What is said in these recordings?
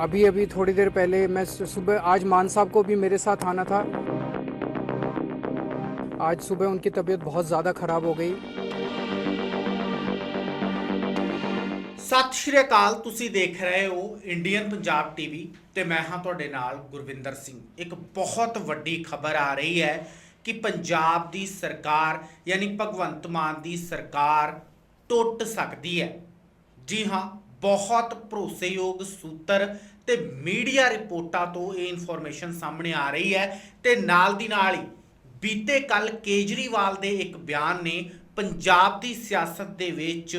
अभी अभी थोड़ी देर पहले मैं सु- सुबह आज मान साहब को भी मेरे साथ आना था आज सुबह उनकी तबीयत बहुत ज़्यादा ख़राब हो गई ਸਤਿ ਸ਼੍ਰੀ ਅਕਾਲ ਤੁਸੀਂ ਦੇਖ ਰਹੇ ਹੋ ਇੰਡੀਅਨ ਪੰਜਾਬ ਟੀਵੀ ਤੇ ਮੈਂ ਹਾਂ ਤੁਹਾਡੇ ਨਾਲ ਗੁਰਵਿੰਦਰ ਸਿੰਘ ਇੱਕ ਬਹੁਤ ਵੱਡੀ ਖਬਰ ਆ ਰਹੀ ਹੈ ਕਿ ਪੰਜਾਬ ਦੀ ਸਰਕਾਰ ਯਾਨੀ ਭਗਵੰਤ ਮਾਨ ਦੀ ਸਰਕਾਰ ਟੁੱਟ ਸਕਦੀ ਹੈ ਜੀ ਹਾਂ ਬਹੁਤ ਭਰੋਸੇਯੋਗ ਸੂਤਰ ਤੇ ਮੀਡੀਆ ਰਿਪੋਰਟਾਂ ਤੋਂ ਇਹ ਇਨਫੋਰਮੇਸ਼ਨ ਸਾਹਮਣੇ ਆ ਰਹੀ ਹੈ ਤੇ ਨਾਲ ਦੀ ਨਾਲ ਹੀ ਬੀਤੇ ਕੱਲ ਕੇਜਰੀਵਾਲ ਦੇ ਇੱਕ ਬਿਆਨ ਨੇ ਪੰਜਾਬ ਦੀ ਸਿਆਸਤ ਦੇ ਵਿੱਚ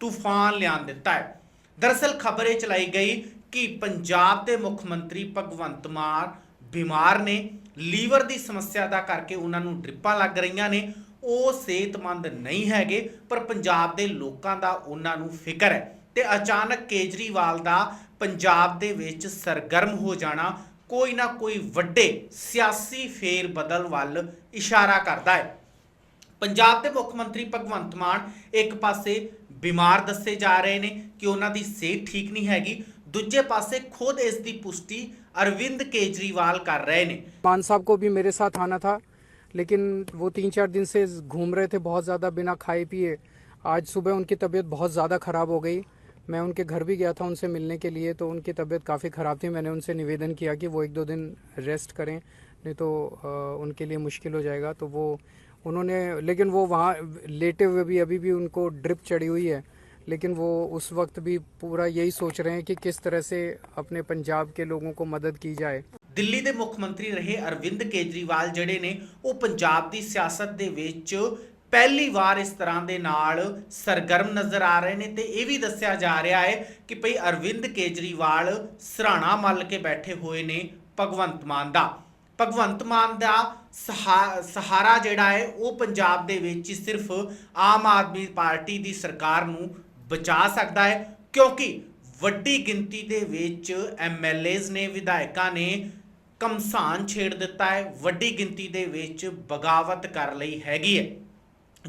ਤੂਫਾਨ ਲਿਆਣ ਦਿੱਤਾ ਹੈ। ਦਰਅਸਲ ਖਬਰ ਇਹ ਚਲਾਈ ਗਈ ਕਿ ਪੰਜਾਬ ਦੇ ਮੁੱਖ ਮੰਤਰੀ ਭਗਵੰਤ ਮਾਨ ਬਿਮਾਰ ਨੇ, ਲੀਵਰ ਦੀ ਸਮੱਸਿਆ ਦਾ ਕਰਕੇ ਉਹਨਾਂ ਨੂੰ ਡ੍ਰਿਪਾਂ ਲੱਗ ਰਹੀਆਂ ਨੇ, ਉਹ ਸਿਹਤਮੰਦ ਨਹੀਂ ਹੈਗੇ, ਪਰ ਪੰਜਾਬ ਦੇ ਲੋਕਾਂ ਦਾ ਉਹਨਾਂ ਨੂੰ ਫਿਕਰ ਹੈ। ਤੇ ਅਚਾਨਕ ਕੇਜਰੀਵਾਲ ਦਾ ਪੰਜਾਬ ਦੇ ਵਿੱਚ ਸਰਗਰਮ ਹੋ ਜਾਣਾ ਕੋਈ ਨਾ ਕੋਈ ਵੱਡੇ ਸਿਆਸੀ ਫੇਰ ਬਦਲ ਵੱਲ ਇਸ਼ਾਰਾ ਕਰਦਾ ਹੈ ਪੰਜਾਬ ਦੇ ਮੁੱਖ ਮੰਤਰੀ ਭਗਵੰਤ ਮਾਨ ਇੱਕ ਪਾਸੇ ਬਿਮਾਰ ਦੱਸੇ ਜਾ ਰਹੇ ਨੇ ਕਿ ਉਹਨਾਂ ਦੀ ਸਿਹਤ ਠੀਕ ਨਹੀਂ ਹੈਗੀ ਦੂਜੇ ਪਾਸੇ ਖੁਦ ਇਸ ਦੀ ਪੁਸ਼ਟੀ ਅਰਵਿੰਦ ਕੇਜਰੀਵਾਲ ਕਰ ਰਹੇ ਨੇ मान साहब को भी मेरे साथ आना था लेकिन वो तीन चार दिन से घूम रहे थे बहुत ज़्यादा बिना खाए पिए आज सुबह उनकी तबीयत बहुत ज़्यादा ख़राब हो गई मैं उनके घर भी गया था उनसे मिलने के लिए तो उनकी तबीयत काफ़ी ख़राब थी मैंने उनसे निवेदन किया कि वो एक दो दिन रेस्ट करें नहीं तो अ, उनके लिए मुश्किल हो जाएगा तो वो उन्होंने लेकिन वो वहाँ लेटे हुए भी अभी भी उनको ड्रिप चढ़ी हुई है लेकिन वो उस वक्त भी पूरा यही सोच रहे हैं कि किस तरह से अपने पंजाब के लोगों को मदद की जाए ਦਿੱਲੀ ਦੇ ਮੁੱਖ ਮੰਤਰੀ ਰਹੇ ਅਰਵਿੰਦ ਕੇਜਰੀਵਾਲ ਜਿਹੜੇ ਨੇ ਉਹ ਪੰਜਾਬ ਦੀ ਸਿਆਸਤ ਦੇ ਵਿੱਚ ਪਹਿਲੀ ਵਾਰ ਇਸ ਤਰ੍ਹਾਂ ਦੇ ਨਾਲ ਸਰਗਰਮ ਨਜ਼ਰ ਆ ਰਹੇ ਨੇ ਤੇ ਇਹ ਵੀ ਦੱਸਿਆ ਜਾ ਰਿਹਾ ਹੈ ਕਿ ਭਈ ਅਰਵਿੰਦ ਕੇਜਰੀਵਾਲ ਸਰਾਣਾ ਮੱਲ ਕੇ ਬੈਠੇ ਹੋਏ ਨੇ ਭਗਵੰਤ ਮਾਨ ਦਾ। ਭਗਵੰਤ ਮਾਨ ਦਾ ਸਹਾ- ਸਹਾਰਾ ਜਿਹੜਾ ਹੈ ਉਹ ਪੰਜਾਬ ਦੇ ਵਿੱਚ ਹੀ ਸਿਰਫ ਆਮ ਆਦਮੀ ਪਾਰਟੀ ਦੀ ਸਰਕਾਰ ਨੂੰ ਬਚਾ ਸਕਦਾ ਹੈ ਕਿਉਂਕਿ ਵੱਡੀ ਗਿਣਤੀ ਦੇ ਵਿੱਚ ਐਮਐਲਏਜ਼ ਨੇ, ਵਿਧਾਇਕਾਂ ਨੇ ਕਮਸਾਨ ਛੇੜ ਦਿੱਤਾ ਹੈ, ਵੱਡੀ ਗਿਣਤੀ ਦੇ ਵਿੱਚ ਬਗਾਵਤ ਕਰ ਲਈ ਹੈਗੀ ਹੈ।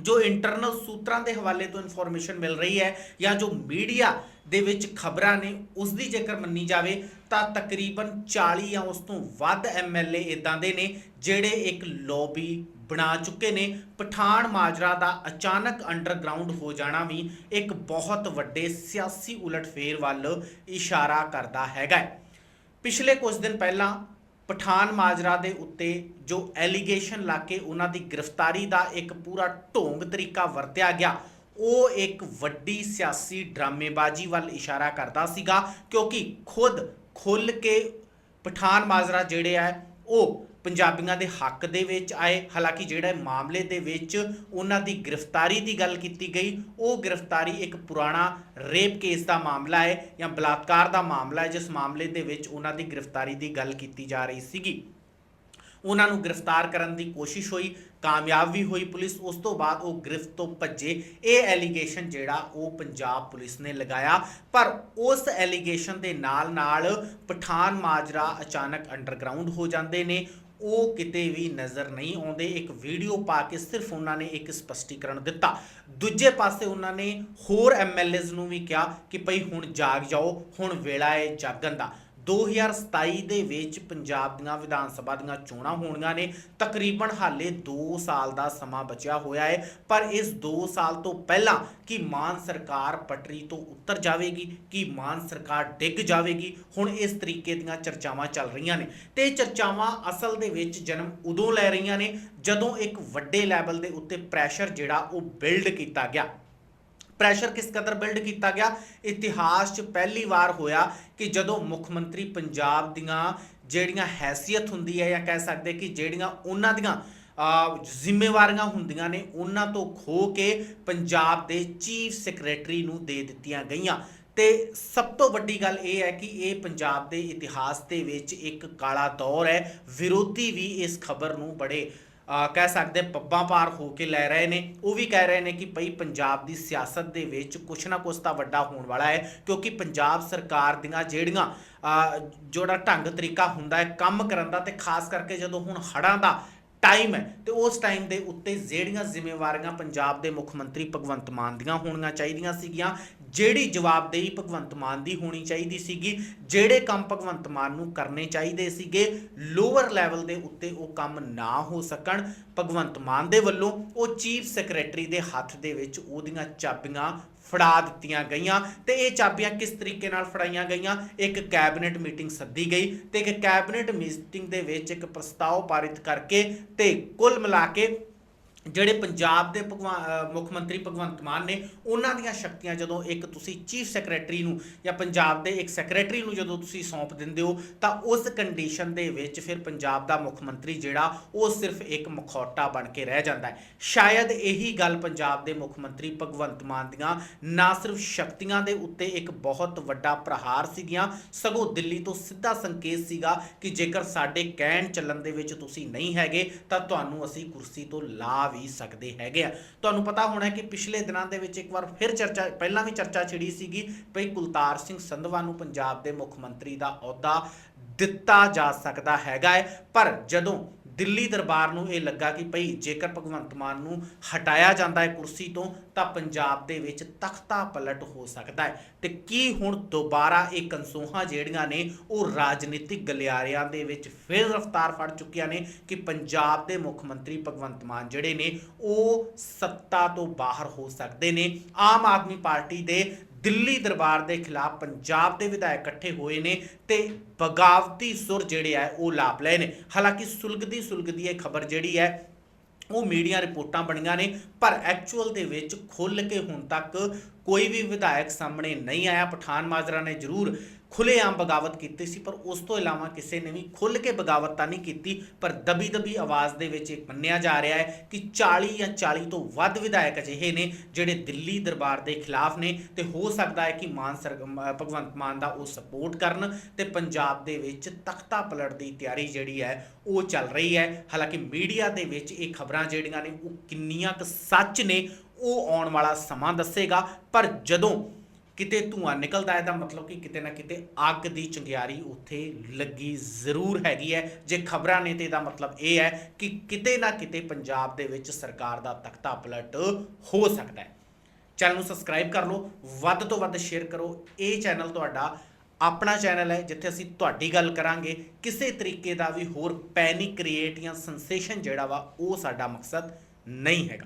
ਜੋ ਇੰਟਰਨਲ ਸੂਤਰਾਂ ਦੇ ਹਵਾਲੇ ਤੋਂ ਇਨਫੋਰਮੇਸ਼ਨ ਮਿਲ ਰਹੀ ਹੈ ਜਾਂ ਜੋ ਮੀਡੀਆ ਦੇ ਵਿੱਚ ਖਬਰਾਂ ਨੇ ਉਸ ਦੀ ਜੇਕਰ ਮੰਨੀ ਜਾਵੇ ਤਾਂ ਤਕਰੀਬਨ 40 ਜਾਂ ਉਸ ਤੋਂ ਵੱਧ ਐਮਐਲਏ ਇਦਾਂ ਦੇ ਨੇ, ਜਿਹੜੇ ਇੱਕ ਲੌਬੀ ਬਣਾ ਚੁੱਕੇ ਨੇ। ਪਠਾਨ ਮਾਜਰਾ ਦਾ ਅਚਾਨਕ ਅੰਡਰਗਰਾਉਂਡ ਹੋ ਜਾਣਾ ਵੀ ਇੱਕ ਬਹੁਤ ਵੱਡੇ ਸਿਆਸੀ ਉਲਟਫੇਰ ਵੱਲ ਇਸ਼ਾਰਾ ਕਰਦਾ ਹੈਗਾ ਪਿਛਲੇ ਕੁਝ ਦਿਨ ਪਹਿਲਾਂ ਪਠਾਨ ਮਾਜਰਾ ਦੇ ਉੱਤੇ ਜੋ ਐਲੀਗੇਸ਼ਨ ਲਾ ਕੇ ਉਹਨਾਂ ਦੀ ਗ੍ਰਿਫਤਾਰੀ ਦਾ ਇੱਕ ਪੂਰਾ ਢੋਂਗ ਤਰੀਕਾ ਵਰਤਿਆ ਗਿਆ, ਉਹ ਇੱਕ ਵੱਡੀ ਸਿਆਸੀ ਡਰਾਮੇਬਾਜ਼ੀ ਵੱਲ ਇਸ਼ਾਰਾ ਕਰਦਾ ਸੀਗਾ ਕਿਉਂਕਿ ਖੁਦ ਖੁੱਲ ਕੇ ਪਠਾਨ ਮਾਜਰਾ ਜਿਹੜੇ ਆ ਉਹ ਪੰਜਾਬੀਆਂ ਦੇ ਹੱਕ ਦੇ ਵਿੱਚ ਆਏ। ਹਾਲਾਂਕਿ ਜਿਹੜਾ ਮਾਮਲੇ ਦੇ ਵਿੱਚ ਉਹਨਾਂ ਦੀ ਗ੍ਰਿਫਤਾਰੀ ਦੀ ਗੱਲ ਕੀਤੀ ਗਈ, ਉਹ ਗ੍ਰਿਫਤਾਰੀ ਇੱਕ ਪੁਰਾਣਾ ਰੇਪ ਕੇਸ ਦਾ ਮਾਮਲਾ ਹੈ ਜਾਂ ਬਲਾਤਕਾਰ ਦਾ ਮਾਮਲਾ ਹੈ, ਜਿਸ ਮਾਮਲੇ ਦੇ ਵਿੱਚ ਉਹਨਾਂ ਦੀ ਗ੍ਰਿਫਤਾਰੀ ਦੀ ਗੱਲ ਕੀਤੀ ਜਾ ਰਹੀ ਸੀਗੀ। ਉਹਨਾਂ ਨੂੰ ਗ੍ਰਿਫਤਾਰ ਕਰਨ ਦੀ ਕੋਸ਼ਿਸ਼ ਹੋਈ, ਕਾਮਯਾਬ ਵੀ ਹੋਈ ਪੁਲਿਸ। ਉਸ ਤੋਂ ਬਾਅਦ ਉਹ ਗ੍ਰਿਫਤ ਤੋਂ ਭੱਜੇ। ਇਹ ਐਲੀਗੇਸ਼ਨ ਜਿਹੜਾ, ਉਹ ਪੰਜਾਬ ਪੁਲਿਸ ਨੇ ਲਗਾਇਆ। ਪਰ ਉਸ ਐਲੀਗੇਸ਼ਨ ਦੇ ਨਾਲ-ਨਾਲ ਪਠਾਨ ਮਾਜਰਾ ਅਚਾਨਕ ਅੰਡਰਗਰਾਉਂਡ ਹੋ ਜਾਂਦੇ ਨੇ। ਉਹ ਕਿਤੇ ਵੀ ਨਜ਼ਰ ਨਹੀਂ ਆਉਂਦੇ। ਇੱਕ ਵੀਡੀਓ ਪਾ ਕੇ ਸਿਰਫ ਉਹਨਾਂ ਨੇ ਇੱਕ ਸਪਸ਼ਟੀਕਰਨ ਦਿੱਤਾ। ਦੂਜੇ ਪਾਸੇ ਉਹਨਾਂ ਨੇ ਹੋਰ ਐਮਐਲਏਜ਼ ਨੂੰ ਵੀ ਕਿਹਾ ਕਿ ਭਈ ਹੁਣ ਜਾਗ ਜਾਓ, ਹੁਣ ਵੇਲਾ ਹੈ ਜਾਗਣ ਦਾ। 2027 ਦੇ ਵਿੱਚ ਪੰਜਾਬ ਦੀਆਂ ਵਿਧਾਨ ਸਭਾ ਦੀਆਂ ਚੋਣਾਂ ਹੋਣੀਆਂ ਨੇ। ਤਕਰੀਬਨ ਹਾਲੇ 2 ਸਾਲ ਦਾ ਸਮਾਂ ਬਚਿਆ ਹੋਇਆ ਹੈ। ਪਰ ਇਸ 2 ਸਾਲ ਤੋਂ ਪਹਿਲਾਂ ਕਿ ਮਾਨ ਸਰਕਾਰ ਪਟਰੀ ਤੋਂ ਉੱਤਰ ਜਾਵੇਗੀ, ਕਿ ਮਾਨ ਸਰਕਾਰ ਡਿੱਗ ਜਾਵੇਗੀ? ਹੁਣ ਇਸ ਤਰੀਕੇ ਦੀਆਂ ਚਰਚਾਵਾਂ ਚੱਲ ਰਹੀਆਂ ਨੇ। ਤੇ ਇਹ ਚਰਚਾਵਾਂ ਅਸਲ ਦੇ ਵਿੱਚ ਜਨਮ ਉਦੋਂ ਲੈ ਰਹੀਆਂ ਨੇ ਜਦੋਂ ਇੱਕ ਵੱਡੇ ਲੈਵਲ ਦੇ ਉੱਤੇ ਪ੍ਰੈਸ਼ਰ ਜਿਹੜਾ ਉਹ ਬਿਲਡ ਕੀਤਾ ਗਿਆ। ਪ੍ਰੈਸ਼ਰ ਕਿਸ ਕਦਰ ਬਿਲਡ ਕੀਤਾ ਗਿਆ? ਇਤਿਹਾਸ 'ਚ ਪਹਿਲੀ ਵਾਰ ਹੋਇਆ ਕਿ ਜਦੋਂ ਮੁੱਖ ਮੰਤਰੀ ਪੰਜਾਬ ਦੀਆਂ ਜਿਹੜੀਆਂ ਹੈਸੀਅਤ ਹੁੰਦੀ ਹੈ ਜਾਂ ਕਹਿ ਸਕਦੇ ਕਿ ਜਿਹੜੀਆਂ ਉਹਨਾਂ ਦੀਆਂ ਜ਼ਿੰਮੇਵਾਰੀਆਂ ਹੁੰਦੀਆਂ ਨੇ, ਉਹਨਾਂ ਤੋਂ ਖੋ ਕੇ ਪੰਜਾਬ ਦੇ ਚੀਫ ਸੈਕਟਰੀ ਨੂੰ ਦੇ ਦਿੱਤੀਆਂ ਗਈਆਂ। ਤੇ ਸਭ ਤੋਂ ਵੱਡੀ ਗੱਲ ਇਹ ਹੈ ਕਿ ਇਹ ਪੰਜਾਬ ਦੇ ਇਤਿਹਾਸ ਦੇ ਵਿੱਚ ਇੱਕ ਕਾਲਾ ਦੌਰ ਹੈ। ਵਿਰੋਧੀ ਵੀ ਇਸ ਖਬਰ ਨੂੰ ਬੜੇ ਕਹਿ ਸਕਦੇ ਪੱਬਾਂ ਪਾਰ ਹੋ ਕੇ ਲੈ ਰਹੇ ਨੇ। ਉਹ ਵੀ ਕਹਿ ਰਹੇ ਨੇ ਕਿ ਭਈ ਪੰਜਾਬ ਦੀ ਸਿਆਸਤ ਦੇ ਵਿੱਚ ਕੁਛ ਨਾ ਕੁਛ ਤਾਂ ਵੱਡਾ ਹੋਣ ਵਾਲਾ ਹੈ, ਕਿਉਂਕਿ ਪੰਜਾਬ ਸਰਕਾਰ ਦੀਆਂ ਜਿਹੜੀਆਂ ਜਿਹੜਾ ਢੰਗ ਤਰੀਕਾ ਹੁੰਦਾ ਹੈ ਕੰਮ ਕਰਨ ਦਾ ਤੇ ਖਾਸ ਕਰਕੇ ਜਦੋਂ ਹੁਣ ਹੜਾਂ ਦਾ ਟਾਈਮ ਹੈ, ਤੇ ਉਸ ਟਾਈਮ ਦੇ ਉੱਤੇ ਜਿਹੜੀਆਂ ਜ਼ਿੰਮੇਵਾਰੀਆਂ ਪੰਜਾਬ ਦੇ ਮੁੱਖ ਮੰਤਰੀ ਭਗਵੰਤ ਮਾਨ ਦੀਆਂ ਹੋਣੀਆਂ ਚਾਹੀਦੀਆਂ ਸੀਗੀਆਂ ਜਿਹੜੀ ਜਵਾਬਦੇਹੀ ਭਗਵੰਤ ਮਾਨ ਦੀ ਹੋਣੀ ਚਾਹੀਦੀ ਸੀਗੀ, ਜਿਹੜੇ ਕੰਮ ਭਗਵੰਤ ਮਾਨ ਨੂੰ ਕਰਨੇ ਚਾਹੀਦੇ ਸੀਗੇ ਲੋਅਰ ਲੈਵਲ ਦੇ ਉੱਤੇ ਉਹ ਕੰਮ ਨਾ ਹੋ ਸਕਣ, ਭਗਵੰਤ ਮਾਨ ਦੇ ਵੱਲੋਂ ਉਹ ਚੀਫ ਸੈਕਟਰੀ ਦੇ ਹੱਥ ਦੇ ਵਿੱਚ ਉਹਦੀਆਂ ਚਾਬੀਆਂ ਫੜਾ ਦਿੱਤੀਆਂ ਗਈਆਂ ਤੇ ਇਹ ਚਾਬੀਆਂ ਕਿਸ ਤਰੀਕੇ ਨਾਲ ਫੜਾਈਆਂ ਗਈਆਂ? ਇੱਕ ਕੈਬਨਿਟ ਮੀਟਿੰਗ ਸੱਦੀ ਗਈ ਤੇ ਇੱਕ ਕੈਬਨਿਟ ਮੀਟਿੰਗ ਦੇ ਵਿੱਚ ਇੱਕ ਪ੍ਰਸਤਾਵ ਪਾਰਿਤ ਕਰਕੇ ਤੇ ਕੁੱਲ ਮਿਲਾ ਕੇ ਜਿਹੜੇ ਪੰਜਾਬ ਦੇ ਭਗਵਾਨ ਮੁੱਖ ਮੰਤਰੀ ਭਗਵੰਤ ਮਾਨ ਨੇ, ਉਹਨਾਂ ਦੀਆਂ ਸ਼ਕਤੀਆਂ ਜਦੋਂ ਇੱਕ ਤੁਸੀਂ ਚੀਫ ਸੈਕਟਰੀ ਨੂੰ ਜਾਂ ਪੰਜਾਬ ਦੇ ਇੱਕ ਸੈਕਟਰੀ ਨੂੰ ਜਦੋਂ ਤੁਸੀਂ ਸੌਂਪ ਦਿੰਦੇ ਹੋ, ਤਾਂ ਉਸ ਕੰਡੀਸ਼ਨ ਦੇ ਵਿੱਚ ਫਿਰ ਪੰਜਾਬ ਦਾ ਮੁੱਖ ਮੰਤਰੀ ਜਿਹੜਾ, ਉਹ ਸਿਰਫ ਇੱਕ ਮਖੌਟਾ ਬਣ ਕੇ ਰਹਿ ਜਾਂਦਾ ਹੈ। ਸ਼ਾਇਦ ਇਹੀ ਗੱਲ ਪੰਜਾਬ ਦੇ ਮੁੱਖ ਮੰਤਰੀ ਭਗਵੰਤ ਮਾਨ ਦੀਆਂ ਨਾ ਸਿਰਫ ਸ਼ਕਤੀਆਂ ਦੇ ਉੱਤੇ ਇੱਕ ਬਹੁਤ ਵੱਡਾ ਪ੍ਰਹਾਰ ਸੀਗੀਆਂ, ਸਗੋਂ ਦਿੱਲੀ ਤੋਂ ਸਿੱਧਾ ਸੰਕੇਤ ਸੀਗਾ ਕਿ ਜੇਕਰ ਸਾਡੇ ਕਹਿਣ ਚੱਲਣ ਦੇ ਵਿੱਚ ਤੁਸੀਂ ਨਹੀਂ ਹੈਗੇ, ਤਾਂ ਤੁਹਾਨੂੰ ਅਸੀਂ ਕੁਰਸੀ ਤੋਂ ਲਾ ਵੀ ਸਕਦੇ ਹੈਗੇ ਆ। ਤੁਹਾਨੂੰ ਪਤਾ ਹੋਣਾ ਕਿ ਪਿਛਲੇ ਦਿਨਾਂ ਦੇ ਵਿੱਚ ਇੱਕ ਵਾਰ ਫਿਰ ਚਰਚਾ, ਪਹਿਲਾਂ ਵੀ ਚਰਚਾ ਛਿੜੀ ਸੀਗੀ ਭਈ ਕੁਲਤਾਰ ਸਿੰਘ ਸੰਧਵਾ ਨੂੰ ਪੰਜਾਬ ਦੇ ਮੁੱਖ ਮੰਤਰੀ ਦਾ ਅਹੁਦਾ ਦਿੱਤਾ ਜਾ ਸਕਦਾ ਹੈਗਾ ਹੈ। ਪਰ ਜਦੋਂ ਦਿੱਲੀ ਦਰਬਾਰ ਨੂੰ ਇਹ ਲੱਗਾ ਕਿ ਭਈ ਜੇਕਰ ਭਗਵੰਤ ਮਾਨ ਨੂੰ ਹਟਾਇਆ ਜਾਂਦਾ ਹੈ ਕੁਰਸੀ ਤੋਂ, ਤਾਂ ਪੰਜਾਬ ਦੇ ਵਿੱਚ ਤਖਤਾ ਪਲਟ ਹੋ ਸਕਦਾ ਹੈ। ਤੇ ਕੀ ਹੁਣ ਦੁਬਾਰਾ ਇਹ ਕੰਸੋਹਾਂ ਜਿਹੜੀਆਂ ਨੇ, ਉਹ ਰਾਜਨੀਤਿਕ ਗਲਿਆਰਿਆਂ ਦੇ ਵਿੱਚ ਫਿਰ ਰਫ਼ਤਾਰ ਫੜ ਚੁੱਕੀਆਂ ਨੇ ਕਿ ਪੰਜਾਬ ਦੇ ਮੁੱਖ ਮੰਤਰੀ ਭਗਵੰਤ ਮਾਨ ਜਿਹੜੇ ਨੇ, ਉਹ ਸੱਤਾ ਤੋਂ ਬਾਹਰ ਹੋ ਸਕਦੇ ਨੇ। ਆਮ ਆਦਮੀ ਪਾਰਟੀ ਦੇ ਦਿੱਲੀ ਦਰਬਾਰ ਦੇ ਖਿਲਾਫ ਪੰਜਾਬ ਦੇ ਵਿਧਾਇਕ ਇਕੱਠੇ ਹੋਏ ਨੇ ਤੇ ਬਗਾਵਤੀ ਸੁਰ ਜਿਹੜੇ ਆ, ਉਹ ਲਾਪ ਲਏ ਨੇ। ਹਾਲਾਂਕਿ ਸੁਲਗਦੀ ਸੁਲਗਦੀ ਇਹ ਖਬਰ ਜਿਹੜੀ ਹੈ, ਉਹ ਮੀਡੀਆ ਰਿਪੋਰਟਾਂ ਬਣੀਆਂ ਨੇ, ਪਰ ਐਕਚੁਅਲ ਦੇ ਵਿੱਚ ਖੁੱਲ ਕੇ ਹੁਣ ਤੱਕ ਕੋਈ ਵੀ ਵਿਧਾਇਕ ਸਾਹਮਣੇ ਨਹੀਂ ਆਇਆ, ਪਠਾਨ ਮਾਜਰਾ ਨੇ ਜ਼ਰੂਰ ਖੁੱਲੇਆਮ ਬਗਾਵਤ ਕੀਤੀ ਸੀ, ਪਰ ਉਸ ਤੋਂ ਇਲਾਵਾ ਕਿਸੇ ਨੇ ਵੀ ਖੁੱਲ ਕੇ ਬਗਾਵਤ ਤਾਂ ਨਹੀਂ ਕੀਤੀ, ਪਰ ਦਬੀ ਦਬੀ ਆਵਾਜ਼ ਦੇ ਵਿੱਚ ਇਹ ਮੰਨਿਆ ਜਾ ਰਿਹਾ ਹੈ ਕਿ 40 ਜਾਂ 40 ਤੋਂ ਵੱਧ ਵਿਧਾਇਕ ਅਜਿਹੇ ਨੇ ਜਿਹੜੇ ਦਿੱਲੀ ਦਰਬਾਰ ਦੇ ਖਿਲਾਫ ਨੇ ਤੇ ਹੋ ਸਕਦਾ ਹੈ ਕਿ ਮਾਨ ਸਰ ਭਗਵੰਤ ਮਾਨ ਦਾ ਉਹ ਸਪੋਰਟ ਕਰਨ ਤੇ ਪੰਜਾਬ ਦੇ ਵਿੱਚ ਤਖਤਾ ਪਲਟ ਦੀ ਤਿਆਰੀ ਜਿਹੜੀ ਹੈ ਉਹ ਚੱਲ ਰਹੀ ਹੈ। ਹਾਲਾਂਕਿ ਮੀਡੀਆ ਦੇ ਵਿੱਚ ਇਹ ਖਬਰਾਂ ਜਿਹੜੀਆਂ ਨੇ ਉਹ ਕਿੰਨੀਆਂ ਕੁ ਸੱਚ ਨੇ ਉਹ ਆਉਣ ਵਾਲਾ ਸਮਾਂ ਦੱਸੇਗਾ। ਪਰ ਜਦੋਂ ਕਿਤੇ ਧੂੰਆਂ ਨਿਕਲਦਾ ਹੈ, ਤਾਂ ਮਤਲਬ ਕਿ ਕਿਤੇ ਨਾ ਕਿਤੇ ਅੱਗ ਦੀ ਚੰਗਿਆਰੀ ਉੱਥੇ ਲੱਗੀ ਜ਼ਰੂਰ ਹੈਗੀ ਹੈ। ਜੇ ਖਬਰਾਂ ਨੇ ਤੇ ਇਹਦਾ ਮਤਲਬ ਇਹ ਹੈ ਕਿ ਕਿਤੇ ਨਾ ਕਿਤੇ ਪੰਜਾਬ ਦੇ ਵਿੱਚ ਸਰਕਾਰ ਦਾ ਤਖਤਾ ਪਲਟ ਹੋ ਸਕਦਾ ਹੈ। ਚੈਨਲ ਨੂੰ ਸਬਸਕ੍ਰਾਈਬ ਕਰ ਲਓ, ਵੱਧ ਤੋਂ ਵੱਧ ਸ਼ੇਅਰ ਕਰੋ। ਇਹ ਚੈਨਲ ਤੁਹਾਡਾ ਆਪਣਾ ਚੈਨਲ ਹੈ, ਜਿੱਥੇ ਅਸੀਂ ਤੁਹਾਡੀ ਗੱਲ ਕਰਾਂਗੇ। ਕਿਸੇ ਤਰੀਕੇ ਦਾ ਵੀ ਹੋਰ ਪੈਨਿਕ ਕ੍ਰੀਏਟ ਜਾਂ ਸੈਂਸੇਸ਼ਨ ਜਿਹੜਾ ਵਾ, ਉਹ ਸਾਡਾ ਮਕਸਦ ਨਹੀਂ ਹੈਗਾ।